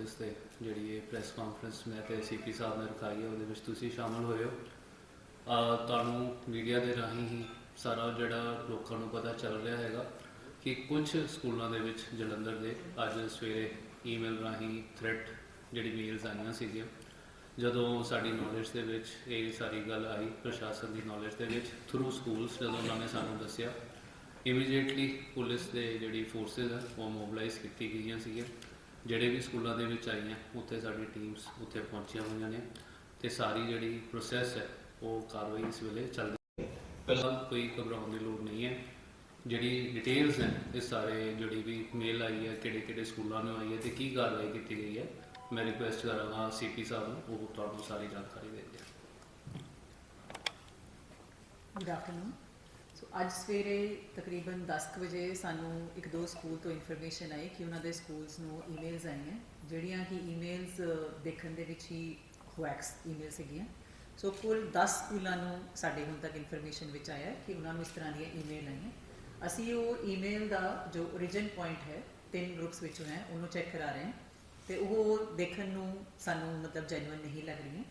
Notice ਤੇ ਜਿਹੜੀ ਇਹ ਪ੍ਰੈਸ ਕਾਨਫਰੰਸ ਮੈਂ ਤੇ ਸੀਪੀ ਸਾਹਿਬ ਨੇ ਰਖਾਈ ਹੈ ਉਹਦੇ ਵਿੱਚ ਤੁਸੀਂ ਸ਼ਾਮਲ ਹੋਏ ਹੋ। ਅਹ ਤੁਹਾਨੂੰ ਮੀਡੀਆ ਦੇ ਰਾਹੀਂ ਹੀ ਸਾਰਾ ਜਿਹੜਾ ਲੋਕਾਂ ਨੂੰ ਪਤਾ ਚੱਲ ਰਿਹਾ ਹੈਗਾ ਕਿ ਕੁਝ ਸਕੂਲਾਂ ਦੇ ਵਿੱਚ ਜਲੰਧਰ ਦੇ ਅੱਜ ਸਵੇਰੇ ਈਮੇਲ ਰਾਹੀਂ ਥ੍ਰੈਟ ਜਿਹੜੀ ਮੇਲਸ ਆਈਆਂ ਸੀਗੀਆਂ। ਜਦੋਂ ਸਾਡੀ ਨੌਲੇਜ ਦੇ ਵਿੱਚ ਇਹ ਸਾਰੀ ਗੱਲ ਆਈ, ਪ੍ਰਸ਼ਾਸਨ ਦੀ ਨੌਲੇਜ ਦੇ ਵਿੱਚ ਥਰੂ ਸਕੂਲਸ ਜਦੋਂ ਉਹਨਾਂ ਨੇ ਸਾਨੂੰ ਦੱਸਿਆ ਇਮੀਡੀਏਟਲੀ ਪੁਲਿਸ ਦੇ ਜਿਹੜੀ ਫੋਰਸਸ ਆ, ਉਹ ਮੋਬਿਲਾਈਜ਼ ਕੀਤੀ ਗਈਆਂ ਸੀਗੀਆਂ। ਜਿਹੜੇ ਵੀ ਸਕੂਲਾਂ ਦੇ ਵਿੱਚ ਆਈਆਂ, ਉੱਥੇ ਸਾਡੀ ਟੀਮਸ ਉੱਥੇ ਪਹੁੰਚੀਆਂ ਹੋਈਆਂ ਨੇ ਤੇ ਸਾਰੀ ਜਿਹੜੀ ਪ੍ਰੋਸੈਸ ਹੈ, ਉਹ ਕਾਰਵਾਈ ਇਸ ਵੇਲੇ ਚੱਲ ਰਹੀ ਹੈ। ਪਹਿਲਾਂ ਕੋਈ ਘਬਰਾਉਣ ਦੀ ਲੋੜ ਨਹੀਂ ਹੈ। ਜਿਹੜੀ ਡਿਟੇਲਸ ਹੈ, ਇਹ ਸਾਰੇ ਜਿਹੜੀ ਵੀ ਮੇਲ ਆਈ ਹੈ, ਕਿਹੜੇ ਕਿਹੜੇ ਸਕੂਲਾਂ ਨੂੰ ਆਈ ਹੈ ਤੇ ਕੀ ਕਾਰਵਾਈ ਕੀਤੀ ਗਈ ਹੈ, ਮੈਂ ਰਿਕੁਐਸਟ ਕਰਾਂਗਾ ਸੀਪੀ ਸਾਹਿਬ ਨੂੰ, ਉਹ ਤੁਹਾਨੂੰ ਸਾਰੀ ਜਾਣਕਾਰੀ ਦੇ ਦੇਣ ਗੁੱਡ ਆਫਟਰਨੂਨ ਅੱਜ ਸਵੇਰੇ ਤਕਰੀਬਨ 10 ਕੁ ਵਜੇ ਸਾਨੂੰ ਇੱਕ ਦੋ ਸਕੂਲ ਤੋਂ ਇਨਫੋਰਮੇਸ਼ਨ ਆਈ ਕਿ ਉਹਨਾਂ ਦੇ ਸਕੂਲਸ ਨੂੰ ਈਮੇਲਸ ਆਈਆਂ, ਜਿਹੜੀਆਂ ਕਿ ਈਮੇਲਸ ਦੇਖਣ ਦੇ ਵਿੱਚ ਹੀ ਹੋਐਕਸ ਈਮੇਲ ਸੀਗੀਆਂ ਸੋ ਕੁੱਲ 10 ਸਕੂਲਾਂ ਨੂੰ ਸਾਡੇ ਹੁਣ ਤੱਕ ਇਨਫੋਰਮੇਸ਼ਨ ਵਿੱਚ ਆਇਆ ਕਿ ਉਹਨਾਂ ਨੂੰ ਇਸ ਤਰ੍ਹਾਂ ਦੀਆਂ ਈਮੇਲ ਆਈਆਂ। ਅਸੀਂ ਉਹ ਈਮੇਲ ਦਾ ਜੋ origin ਪੁਆਇੰਟ ਹੈ, ਤਿੰਨ ਗਰੁੱਪਸ ਵਿੱਚੋਂ ਹੈ, ਉਹਨੂੰ ਚੈੱਕ ਕਰਾ ਰਹੇ ਹਾਂ। ਤੇ ਉਹ ਦੇਖਣ ਨੂੰ ਸਾਨੂੰ ਮਤਲਬ ਜੈਨੂਇਨ ਨਹੀਂ ਲੱਗ ਰਹੀਆਂ।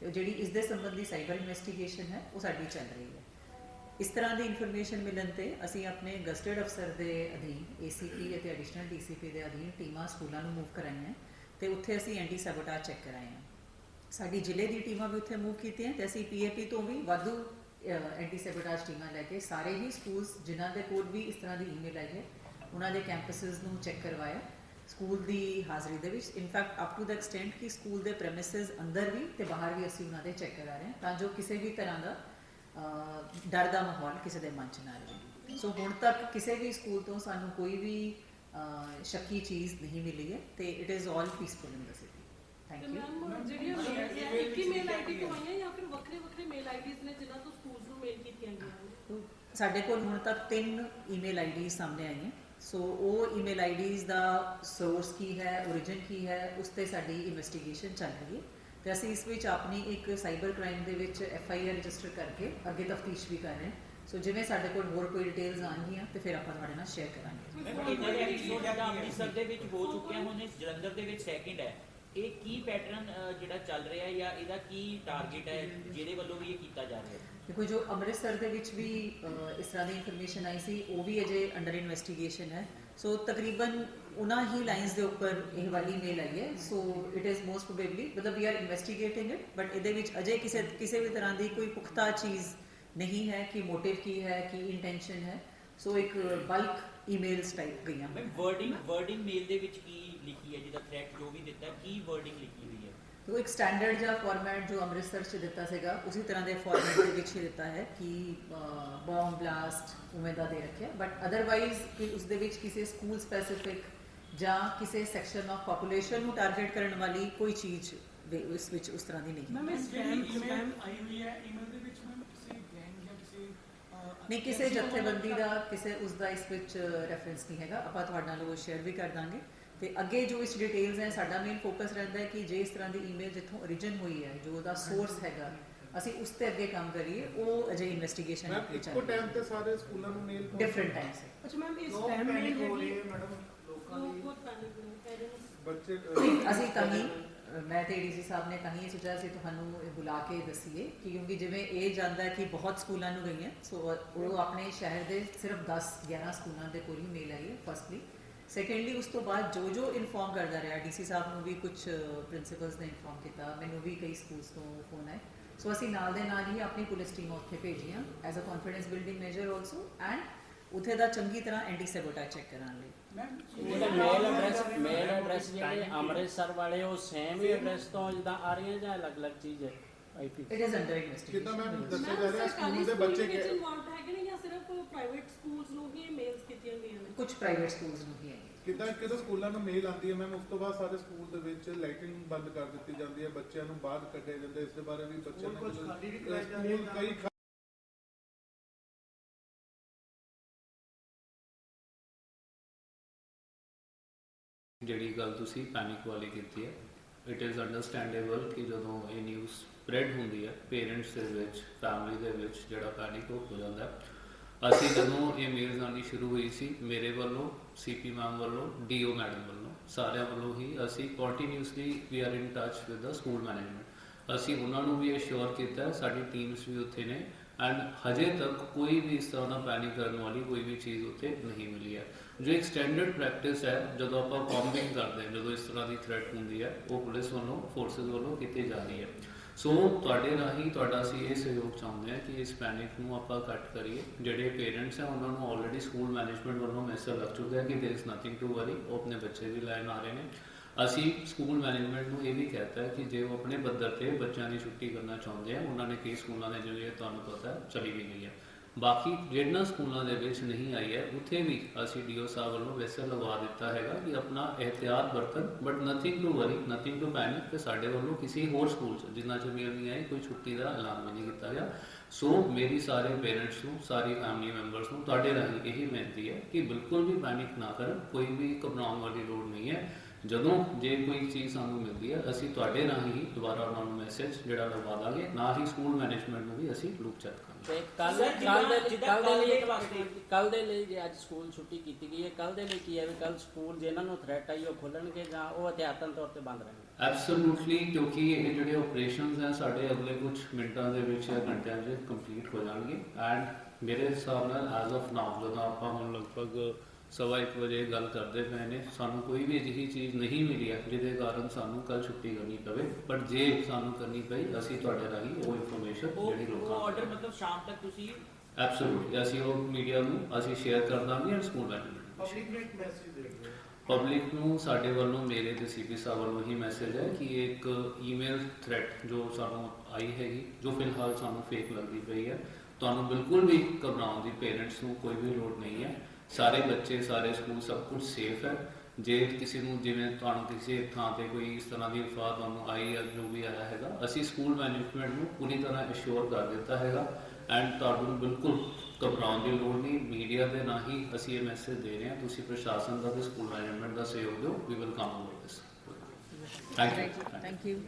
ਤੇ ਜਿਹੜੀ ਇਸ ਦੇ ਸੰਬੰਧੀ ਸਾਈਬਰ ਇਨਵੈਸਟੀਗੇਸ਼ਨ ਹੈ, ਉਹ ਸਾਡੀ ਚੱਲ ਰਹੀ ਹੈ। ਇਸ ਤਰ੍ਹਾਂ ਦੀ ਇਨਫੋਰਮੇਸ਼ਨ ਮਿਲਣ ਤੇ ਅਸੀਂ ਆਪਣੇ ਗਸਟਡ ਅਫਸਰ ਦੇ ਅਧੀਨ ਏਸੀਪੀ ਅਤੇ ਐਡੀਸ਼ਨਲ ਡੀਸੀਪੀ ਦੇ ਅਧੀਨ ਟੀਮਾਂ ਸਕੂਲਾਂ ਨੂੰ ਮੂਵ ਕਰਾਈਆਂ ਤੇ ਉੱਥੇ ਅਸੀਂ ਐਂਟੀ ਸੈਬੋਟੇਜ ਚੈੱਕ ਕਰਾਏ ਆ। ਸਾਡੀ ਜ਼ਿਲ੍ਹੇ ਦੀ ਟੀਮਾਂ ਵੀ ਉੱਥੇ ਮੂਵ ਕੀਤੀਆਂ ਤੇ ਅਸੀਂ ਪੀਏਪੀ ਤੋਂ ਵੀ ਵਾਧੂ ਐਂਟੀ ਸੈਬੋਟੇਜ ਟੀਮਾਂ ਲੈ ਕੇ ਸਾਰੇ ਹੀ ਸਕੂਲਸ ਜਿਨ੍ਹਾਂ ਦੇ ਕੋਲ ਵੀ ਇਸ ਤਰ੍ਹਾਂ ਦੀ ਈਮੇਲ ਆਈ ਹੈ, ਉਹਨਾਂ ਦੇ ਕੈਂਪਸਸ ਨੂੰ ਚੈੱਕ ਕਰਵਾਇਆ। ਸਕੂਲ ਦੀ ਹਾਜ਼ਰੀ ਦੇ ਵਿੱਚ in fact up to the extent ਕਿ ਸਕੂਲ ਦੇ ਪ੍ਰੈਮਿਸਿਸ ਅੰਦਰ ਵੀ ਤੇ ਬਾਹਰ ਵੀ ਅਸੀਂ ਉਹਨਾਂ ਦੇ ਚੈੱਕ ਕਰਾ ਰਹੇ ਹਾਂ ਤਾਂ ਜੋ ਕਿਸੇ ਵੀ ਤਰ੍ਹਾਂ ਦਾ ਡਰ ਦਾ ਮਾਹੌਲ ਕਿਸੇ ਦੇ ਮਨ 'ਚ ਨਾ ਰਹੇ। ਸੋ ਹੁਣ ਤੱਕ ਕਿਸੇ ਵੀ ਸਕੂਲ ਤੋਂ ਸਾਨੂੰ ਕੋਈ ਵੀ ਸ਼ੱਕੀ ਚੀਜ਼ ਨਹੀਂ ਮਿਲੀ ਹੈ ਤੇ it is all peaceful in the city thank you ma'am ਜਿਹੜੀਆਂ ਮੇਲ ਹੈ ਇੱਕ ਹੀ ਮੇਲ ਆਈਡੀ ਤੋਂ ਆਈਆਂ ਜਾਂ ਫਿਰ ਵੱਖਰੇ ਵੱਖਰੇ ਮੇਲ ਆਈਡੀਜ਼ ਨੇ ਜਿਨ੍ਹਾਂ ਤੋਂ ਸਕੂਲਸ ਨੂੰ ਮੇਲ ਕੀਤੀਆਂ ਗਈਆਂ ਨੇ? ਸਾਡੇ ਕੋਲ ਹੁਣ ਤੱਕ ਤਿੰਨ ਈਮੇਲ ਆਈਡੀ ਸਾਹਮਣੇ ਆਈਆਂ। ਸੋ ਉਹ ਈਮੇਲ ਆਈਡੀਜ਼ ਦਾ ਸੋਰਸ ਕੀ ਹੈ origin ਕੀ ਹੈ ਉਸ ਤੇ ਸਾਡੀ ਇਨਵੈਸਟੀਗੇਸ਼ਨ ਚੱਲ ਰਹੀ ਹੈ। ਤੇ ਅਸੀਂ ਇਸ ਵਿੱਚ ਆਪਣੀ ਇੱਕ ਸਾਈਬਰ ਕ੍ਰਾਈਮ ਦੇ ਵਿੱਚ ਐਫ ਆਈ ਆਰ ਰਜਿਸਟਰ ਕਰਕੇ ਅੱਗੇ ਤਫਤੀਸ਼ ਵੀ ਕਰ ਰਹੇ ਹਾਂ। ਸੋ ਜਿਵੇਂ ਸਾਡੇ ਕੋਲ ਹੋਰ ਕੋਈ ਡਿਟੇਲਸ ਆਉਣਗੀਆਂ ਤੇ ਫਿਰ ਆਪਾਂ ਤੁਹਾਡੇ ਨਾਲ ਸ਼ੇਅਰ ਕਰਾਂਗੇ। ਇਹਨਾਂ ਦੇ ਐਪੀਸੋਡ ਜਿਹੜਾ ਅੰਮ੍ਰਿਤਸਰ ਦੇ ਵਿੱਚ ਹੋ ਚੁੱਕਿਆ ਹੁਣ ਜਲੰਧਰ ਦੇ ਵਿੱਚ ਸੈਕਿੰਡ ਹੈ। ਇਹ ਕੀ ਪੈਟਰਨ ਜਿਹੜਾ ਚੱਲ ਰਿਹਾ ਹੈ ਜਾਂ ਇਹਦਾ ਕੀ ਟਾਰਗੇਟ ਹੈ ਜਿਹਦੇ ਵੱਲੋਂ ਵੀ ਇਹ ਕੀਤਾ ਜਾ ਰਿਹਾ ਹੈ? ਦੇਖੋ ਜੋ ਅੰਮ੍ਰਿਤਸਰ ਦੇ ਵਿੱਚ ਵੀ ਇਸ ਤਰ੍ਹਾਂ ਦੀ ਇਨਫੋਰਮੇਸ਼ਨ ਆਈ ਸੀ ਉਹ ਵੀ ਅਜੇ ਅੰਡਰ ਇਨਵੈਸਟੀਗੇਸ਼ਨ ਹੈ। ਸੋ ਤਕਰੀਬਨ ਉਹਨਾਂ ਹੀ ਲਾਈਨਸ ਦੇ ਉੱਪਰ ਇਹ ਵਾਲੀ ਮੇਲ ਆਈ ਹੈ so it is most probably ਮਤਲਬ we are investigating it but ਇਹਦੇ ਵਿੱਚ ਅਜੇ ਕਿਸੇ ਕਿਸੇ ਵੀ ਤਰ੍ਹਾਂ ਦੀ ਕੋਈ ਪੁਖਤਾ ਚੀਜ਼ ਨਹੀਂ ਹੈ ਕਿ ਮੋਟਿਵ ਕੀ ਹੈ ਕੀ ਇੰਟੈਂਸ਼ਨ ਹੈ ਸੋ ਇੱਕ ਬਲਕ ਈਮੇਲਸ ਟਾਈਪ ਗਈਆਂ ਮੈਮ ਵਰਡਿੰਗ ਵਰਡਿੰਗ ਮੇਲ ਦੇ ਵਿੱਚ ਕੀ ਲਿਖੀ ਹੈ ਜਿਹਦਾ ਥ੍ਰੈਟ ਜੋ ਵੀ ਦਿੱਤਾ ਕੀ ਵਰਡਿੰਗ ਲਿਖੀ ਹੋਈ ਹੈ ਉਹ ਇੱਕ ਸਟੈਂਡਰਡ ਜਿਹਾ ਫਾਰਮੈਟ ਜੋ ਅੰਮ੍ਰਿਤਸਰ 'ਚ ਦਿੱਤਾ ਸੀਗਾ ਉਸੇ ਤਰ੍ਹਾਂ ਦੇ ਫਾਰਮੈਟ ਦੇ ਵਿੱਚ ਹੀ ਦਿੱਤਾ ਹੈ ਕਿ ਬੰਬ ਬਲਾਸਟ ਉਵੇਂ ਦਾ ਦੇ ਰੱਖਿਆ ਬਟ ਅਦਰਵਾਈਜ਼ ਕਿ ਉਸ ਦੇ ਵਿੱਚ ਕਿਸੇ ਸਕੂਲ ਸਪੈਸੀਫਿਕ ਜਾਂ ਕਿਸੇ ਸੈਕਸ਼ਨ ਆਫ ਪੋਪੂਲੇਸ਼ਨ ਨੂੰ ਟਾਰਗੇਟ ਕਰਨ ਵਾਲੀ ਕੋਈ ਚੀਜ਼ ਦੇ ਉਸ ਵਿੱਚ ਉਸ ਤਰ੍ਹਾਂ ਦੀ ਨਹੀਂ ਹੈ ਮੈਮ ਸਪੈਮ email ਆਈ ਹੋਈ ਹੈ ਈਮੇਲ ਦੇ ਵਿੱਚ ਮੈਮ ਕਿਸੇ ਗੈਂਗ ਜਾਂ ਕਿਸੇ ਨਹੀਂ ਕਿਸੇ ਜਥੇਬੰਦੀ ਦਾ ਕਿਸੇ ਉਸ ਦਾ ਇਸ ਵਿੱਚ ਰੈਫਰੈਂਸ ਨਹੀਂ ਹੈਗਾ ਆਪਾਂ ਤੁਹਾਡੇ ਨਾਲ ਉਹ ਸ਼ੇਅਰ ਵੀ ਕਰ ਦਾਂਗੇ ਤੇ ਅੱਗੇ ਜੋ ਇਸ ਡਿਟੇਲਸ ਹੈ ਸਾਡਾ ਮੇਨ ਫੋਕਸ ਰਹਿੰਦਾ ਹੈ ਕਿ ਜੇ ਇਸ ਤਰ੍ਹਾਂ ਦੀ ਈਮੇਲ ਜਿੱਥੋਂ origin ਹੋਈ ਹੈ ਜੋ ਉਹਦਾ ਸੋਰਸ ਹੈਗਾ ਅਸੀਂ ਉਸ ਤੇ ਅੱਗੇ ਕੰਮ ਕਰੀਏ ਉਹ ਅਜੇ ਇਨਵੈਸਟੀਗੇਸ਼ਨ ਆਪਣੀ ਇੱਕੋ ਟਾਈਮ ਤੇ ਸਾਰੇ ਸਕੂਲਾਂ ਨੂੰ ਮੇਲ ਡਿਫਰੈਂਟ ਟਾਈਮਸ ਅੱਛਾ ਮੈਮ ਲੋਕ ਸਪੈਮ ਮੇਲ ਹੋ ਰਹੀ ਹੈ ਮੈਡਮ ਲੋਕਾਂ ਦੀ। ਬਹੁਤ ਪੈਨਿਕ ਬੱਚੇ ਅਸੀਂ ਹੀ ਮੈਂ ਤੇ ਡੀਸੀ ਸਾਹਿਬ ਨੇ ਤਾਂ ਹੀ ਇਹ ਸੋਚਿਆ ਸੀ ਤੁਹਾਨੂੰ ਇਹ ਬੁਲਾ ਕੇ ਦਸੀਏ ਕਿ ਕਿਉਂਕਿ ਜਿਵੇਂ ਇਹ ਜਾਂਦਾ ਹੈ ਕਿ ਬਹੁਤ ਸਕੂਲਾਂ ਨੂੰ ਗਈਆਂ ਸੋ ਉਹ ਆਪਣੇ ਸ਼ਹਿਰ ਦੇ ਸਿਰਫ 10 11 ਸਕੂਲਾਂ ਦੇ ਕੋਲ ਹੀ ਮੇਲ ਆਈ ਹੈ ਫਸਟਲੀ ਸੈਕੰਡਲੀ ਉਸ ਤੋਂ ਬਾਅਦ ਜੋ ਜੋ ਇਨਫੋਰਮ ਕਰਦਾ ਰਿਹਾ ਡੀਸੀ ਸਾਹਿਬ ਨੂੰ ਵੀ ਕੁਝ ਪ੍ਰਿੰਸੀਪਲਸ ਨੇ ਇਨਫੋਰਮ ਕੀਤਾ ਮੈਨੂੰ ਵੀ ਕਈ ਸਕੂਲਸ ਤੋਂ ਫੋਨ ਆਏ। ਸੋ ਅਸੀਂ ਨਾਲ ਦੇ ਨਾਲ ਹੀ ਆਪਣੀ ਪੁਲਿਸ ਟੀਮ ਉੱਥੇ ਭੇਜੀਆਂ as a confidence building measure also and ਉੱਥੇ ਦਾ ਚੰਗੀ ਤਰ੍ਹਾਂ ਐਂਟੀ ਸੈਬੋਟੇਜ ਚੈੱਕ ਕਰਾਉਣ ਲਈ। ਮੈਮ ਜਿਹੜੇ ਮੇਲ ਐਡਰੈਸ ਮੇਲ ਐਡਰੈਸ ਜਿਹੜੇ ਅੰਮ੍ਰਿਤਸਰ ਵਾਲੇ ਉਹ ਸੇਮ ਹੀ ਐਡਰੈਸ ਤੋਂ ਜਿੱਦਾਂ ਆ ਰਹੀਆਂ ਜਾਂ ਅਲੱਗ-ਅਲੱਗ ਚੀਜ਼ ਹੈ? IP it is under investigation ma'am ma'am ਦੱਸਿਆ ਜਾ ਰਿਹਾ ਸਕੂਲ ਦੇ ਬੱਚੇ ਕਿ ਇਨਵੋਲਵਡ ਹੈਗੇ ਨੇ ਜਾਂ ਸਿਰਫ ਪ੍ਰਾਈਵੇਟ ਸਕੂਲਸ ਨੂੰ ਹੀ ਮੇਲਸ ਕੀਤੀਆਂ ਗਈਆਂ ਨੇ? ਕੁਝ ਪ੍ਰਾਈਵੇਟ ਸਕੂਲਸ ਨੂੰ ਹੈ ਕਿੱਦਾਂ ਕਿਦੋਂ ਸਕੂਲਾਂ ਨੂੰ ਮੇਲ ਆਉਂਦੀ ਹੈ ਮੈਮ ਉਸ ਤੋਂ ਬਾਅਦ ਸਾਰੇ ਸਕੂਲ ਦੇ ਵਿੱਚ ਲਾਈਟਿੰਗ ਬੰਦ ਕਰ ਦਿੱਤੀ ਜਾਂਦੀ ਹੈ ਬੱਚਿਆਂ ਨੂੰ ਬਾਹਰ ਕੱਢਿਆ ਜਾਂਦਾ ਇਸ ਦੇ ਬਾਰੇ ਵੀ ਬੱਚਿਆਂ ਨੂੰ ਜਾਂਦੇ ਸਕੂਲ। ਕਈ ਜਿਹੜੀ ਗੱਲ ਤੁਸੀਂ ਪੈਨਿਕ ਵਾਲੀ ਕੀਤੀ ਹੈ ਇਟ ਇਜ਼ ਅੰਡਰਸਟੈਂਡੇਬਲ ਕਿ ਜਦੋਂ ਇਹ ਨਿਊਜ਼ ਸਪਰੈਡ ਹੁੰਦੀ ਹੈ ਪੇਰੈਂਟਸ ਦੇ ਵਿੱਚ ਫੈਮਿਲੀ ਦੇ ਵਿੱਚ ਜਿਹੜਾ ਪੈਨਿਕ ਹੋ ਜਾਂਦਾ ਅਸੀਂ ਜਦੋਂ ਇਹ ਮੇਲਸ ਆਉਣੀ ਸ਼ੁਰੂ ਹੋਈ ਸੀ ਮੇਰੇ ਵੱਲੋਂ ਸੀਪੀ ਮੈਮ ਵੱਲੋਂ ਡੀਓ ਮੈਡਮ ਵੱਲੋਂ ਸਾਰਿਆਂ ਵੱਲੋਂ ਹੀ ਅਸੀਂ continuously we are in touch with the school management ਅਸੀਂ ਉਹਨਾਂ ਨੂੰ ਵੀ ਅਸ਼ੋਰ ਕੀਤਾ ਸਾਡੀ ਟੀਮਸ ਵੀ ਉੱਥੇ ਨੇ ਐਂਡ ਹਜੇ ਤੱਕ ਕੋਈ ਵੀ ਇਸ ਤਰ੍ਹਾਂ ਦਾ ਪੈਨਿਕ ਕਰਨ ਵਾਲੀ ਕੋਈ ਵੀ ਚੀਜ਼ ਉੱਥੇ ਨਹੀਂ ਮਿਲੀ ਹੈ ਜੋ ਇੱਕ ਸਟੈਂਡਰਡ ਪ੍ਰੈਕਟਿਸ ਹੈ ਜਦੋਂ ਆਪਾਂ ਕੌਂਬਿੰਗ ਕਰਦੇ ਹਾਂ ਜਦੋਂ ਇਸ ਤਰ੍ਹਾਂ ਦੀ ਥ੍ਰੈਟ ਹੁੰਦੀ ਹੈ ਉਹ ਪੁਲਿਸ ਵੱਲੋਂ ਫੋਰਸਸ ਵੱਲੋਂ ਕੀਤੀ ਜਾ ਰਹੀ ਹੈ ਸੋ ਤੁਹਾਡੇ ਰਾਹੀਂ ਤੁਹਾਡਾ ਅਸੀਂ ਇਹ ਸਹਿਯੋਗ ਚਾਹੁੰਦੇ ਹਾਂ ਕਿ ਇਸ ਪੈਨਿਕ ਨੂੰ ਆਪਾਂ ਘੱਟ ਕਰੀਏ ਜਿਹੜੇ ਪੇਰੈਂਟਸ ਹੈ ਉਹਨਾਂ ਨੂੰ ਆਲਰੇਡੀ ਸਕੂਲ ਮੈਨੇਜਮੈਂਟ ਵੱਲੋਂ ਮੈਸੇਜ ਲੱਗ ਚੁੱਕਿਆ ਕਿ there is nothing to worry ਉਹ ਆਪਣੇ ਬੱਚੇ ਵੀ ਲੈਣ ਆ ਰਹੇ ਨੇ ਅਸੀਂ ਸਕੂਲ ਮੈਨੇਜਮੈਂਟ ਨੂੰ ਇਹ ਵੀ ਕਹਤਾ ਹੈ ਕਿ ਜੇ ਉਹ ਆਪਣੇ ਪੱਧਰ ਤੇ ਬੱਚਿਆਂ ਦੀ ਛੁੱਟੀ ਕਰਨਾ ਚਾਹੁੰਦੇ ਆ, ਉਹਨਾਂ ਨੇ ਕਈ ਸਕੂਲਾਂ ਦੇ ਜਿਹੜੇ ਤੁਹਾਨੂੰ ਪਤਾ ਚਲੀ ਵੀ ਗਈ ਹੈ ਬਾਕੀ ਜਿਹੜੀਆਂ ਸਕੂਲਾਂ ਦੇ ਵਿੱਚ ਨਹੀਂ ਆਈ ਹੈ, ਉੱਥੇ ਵੀ ਅਸੀਂ ਡੀਓ ਸਾਹਿਬ ਵੱਲੋਂ ਵੈਸੇ ਲਗਵਾ ਦਿੱਤਾ ਹੈਗਾ ਕਿ ਆਪਣਾ ਇਹਤਿਆਤ ਵਰਤਨ but nothing to worry nothing to panic ਤੇ ਸਾਡੇ ਵੱਲੋਂ ਕਿਸੇ ਹੋਰ ਸਕੂਲ 'ਚ ਜਿੰਨਾ ਚਿਰ ਮੇਲ ਨਹੀਂ ਆਈ, ਕੋਈ ਛੁੱਟੀ ਦਾ ਐਲਾਨ ਵੀ ਨਹੀਂ ਕੀਤਾ ਗਿਆ। ਸੋ ਮੇਰੀ ਸਾਰੇ ਪੇਰੈਂਟਸ ਨੂੰ, ਸਾਰੀ ਫੈਮਿਲੀ ਮੈਂਬਰਸ ਨੂੰ, ਤੁਹਾਡੇ ਰਾਹੀਂ ਇਹੀ ਬੇਨਤੀ ਹੈ ਕਿ ਬਿਲਕੁਲ ਵੀ ਪੈਨਿਕ ਨਾ ਕਰਨ, ਕੋਈ ਵੀ ਘਬਰਾਉਣ ਵਾਲੀ ਲੋੜ ਨਹੀਂ ਹੈ। ਜਦੋਂ ਜੇ ਕੋਈ ਚੀਜ਼ ਸਾਨੂੰ ਮਿਲਦੀ ਹੈ ਅਸੀਂ ਤੁਹਾਡੇ ਰਾਹੀਂ ਹੀ ਦੁਬਾਰਾ ਉਹਨਾਂ ਨੂੰ ਮੈਸੇਜ ਜਿਹੜਾ ਲਗਵਾ ਦਾਂਗੇ ਨਾ ਹੀ ਸਕੂਲ ਮੈਨੇਜਮੈਂਟ ਨੂੰ ਵੀ ਅਸੀਂ ਲੂਪ ਚੈੱਕ ਕਰਾਂਗੇ। ਤੇ ਕੱਲ ਕੱਲ ਦੇ ਕੱਲ ਦੇ ਲਈ ਕੱਲ ਦੇ ਲਈ ਜੇ ਅੱਜ ਸਕੂਲ ਛੁੱਟੀ ਕੀਤੀ ਗਈ ਹੈ ਕੱਲ ਦੇ ਲਈ ਕੀ ਹੈ ਵੀ ਕੱਲ ਸਕੂਲ ਜਿਨ੍ਹਾਂ ਨੂੰ ਥ੍ਰੈਟ ਆਈ ਉਹ ਖੁੱਲਣਗੇ ਜਾਂ ਉਹ ਅਧਿਆਤਨ ਤੌਰ ਤੇ ਬੰਦ ਰਹਿਣਗੇ? ਐਬਸੋਲੂਟਲੀ ਕਿਉਂਕਿ ਇਹ ਜਿਹੜੇ ਆਪਰੇਸ਼ਨਸ ਹੈ ਸਾਡੇ ਅਗਲੇ ਕੁਝ ਮਿੰਟਾਂ ਦੇ ਵਿੱਚ ਜਾਂ ਘੰਟਿਆਂ 'ਚ ਕੰਪਲੀਟ ਹੋ ਜਾਣਗੇ। ਐਂਡ ਮੇਰੇ ਹਿਸਾਬ ਨਾਲ ਐਜ਼ ਆਫ ਨਾਓ ਜਦੋਂ ਆਪਾਂ ਹੁਣ ਲਗਭਗ ਸਵਾ ਇੱਕ ਵਜੇ ਗੱਲ ਕਰਦੇ ਪਏ ਨੇ ਸਾਨੂੰ ਕੋਈ ਵੀ ਅਜਿਹੀ ਚੀਜ਼ ਨਹੀਂ ਮਿਲੀ ਹੈ ਜਿਹਦੇ ਕਾਰਨ ਸਾਨੂੰ ਕੱਲ ਛੁੱਟੀ ਕਰਨੀ ਪਵੇ ਬਟ ਜੇ ਸਾਨੂੰ ਕਰਨੀ ਪਈ ਅਸੀਂ ਤੁਹਾਡੇ ਰਾਹੀਂ ਉਹ ਇਨਫੋਰਮੇਸ਼ਨ ਉਹ ਜਿਹੜੀ ਉਹ ਲੋਕਾਂ ਆਰਡਰ ਮਤਲਬ ਸ਼ਾਮ ਤੱਕ ਤੁਸੀਂ ਐਬਸੋਲੂਟਲੀ ਅਸੀਂ ਉਹ ਮੀਡੀਆ ਨੂੰ ਅਸੀਂ ਸ਼ੇਅਰ ਕਰ ਦਾਂਗੇ ਐਂਡ ਸਕੂਲ ਮੈਨੇਜਮੈਂਟ ਪਬਲਿਕ ਨੂੰ ਇੱਕ ਮੈਸੇਜ ਦੇ ਰਹੇ ਪਬਲਿਕ ਨੂੰ ਸਾਡੇ ਵੱਲੋਂ ਮੇਰੇ ਤੇ ਸੀਪੀ ਸਾਹਿਬ ਵੱਲੋਂ ਹੀ ਮੈਸੇਜ ਹੈ ਕਿ ਇੱਕ ਈਮੇਲ ਥ੍ਰੈਟ ਜੋ ਸਾਨੂੰ ਆਈ ਹੈਗੀ ਜੋ ਫਿਲਹਾਲ ਸਾਨੂੰ ਫੇਕ ਲੱਗਦੀ ਪਈ ਹੈ। ਤੁਹਾਨੂੰ ਬਿਲਕੁਲ ਵੀ ਘਬਰਾਉਣ ਦੀ ਪੇਰੈਂਟਸ ਨੂੰ ਕੋਈ ਵੀ ਲੋੜ ਨਹੀਂ ਹੈ। ਸਾਰੇ ਬੱਚੇ, ਸਾਰੇ ਸਕੂਲ ਸਭ ਕੁਝ ਸੇਫ ਹੈ। ਜੇ ਕਿਸੇ ਨੂੰ ਜਿਵੇਂ ਤੁਹਾਨੂੰ ਕਿਸੇ ਥਾਂ ਤੇ ਕੋਈ ਇਸ ਤਰ੍ਹਾਂ ਦੀ ਅਫਵਾਹ ਤੁਹਾਨੂੰ ਆਈ ਜਾਂ ਜੋ ਵੀ ਆਇਆ ਹੈਗਾ, ਅਸੀਂ ਸਕੂਲ ਮੈਨੇਜਮੈਂਟ ਨੂੰ ਪੂਰੀ ਤਰ੍ਹਾਂ ਅਸ਼ੋਰ ਕਰ ਦਿੱਤਾ ਹੈਗਾ। ਐਂਡ ਤੁਹਾਨੂੰ ਬਿਲਕੁਲ ਘਬਰਾਉਣ ਦੀ ਲੋੜ ਨਹੀਂ ਮੀਡੀਆ ਦੇ ਨਾਲ ਹੀ ਅਸੀਂ ਇਹ ਮੈਸੇਜ ਦੇ ਰਹੇ ਹਾਂ। ਤੁਸੀਂ ਪ੍ਰਸ਼ਾਸਨ ਦਾ ਤੇ ਸਕੂਲ ਮੈਨੇਜਮੈਂਟ ਦਾ ਸਹਿਯੋਗ ਦਿਓ। We will come over this thank you thank you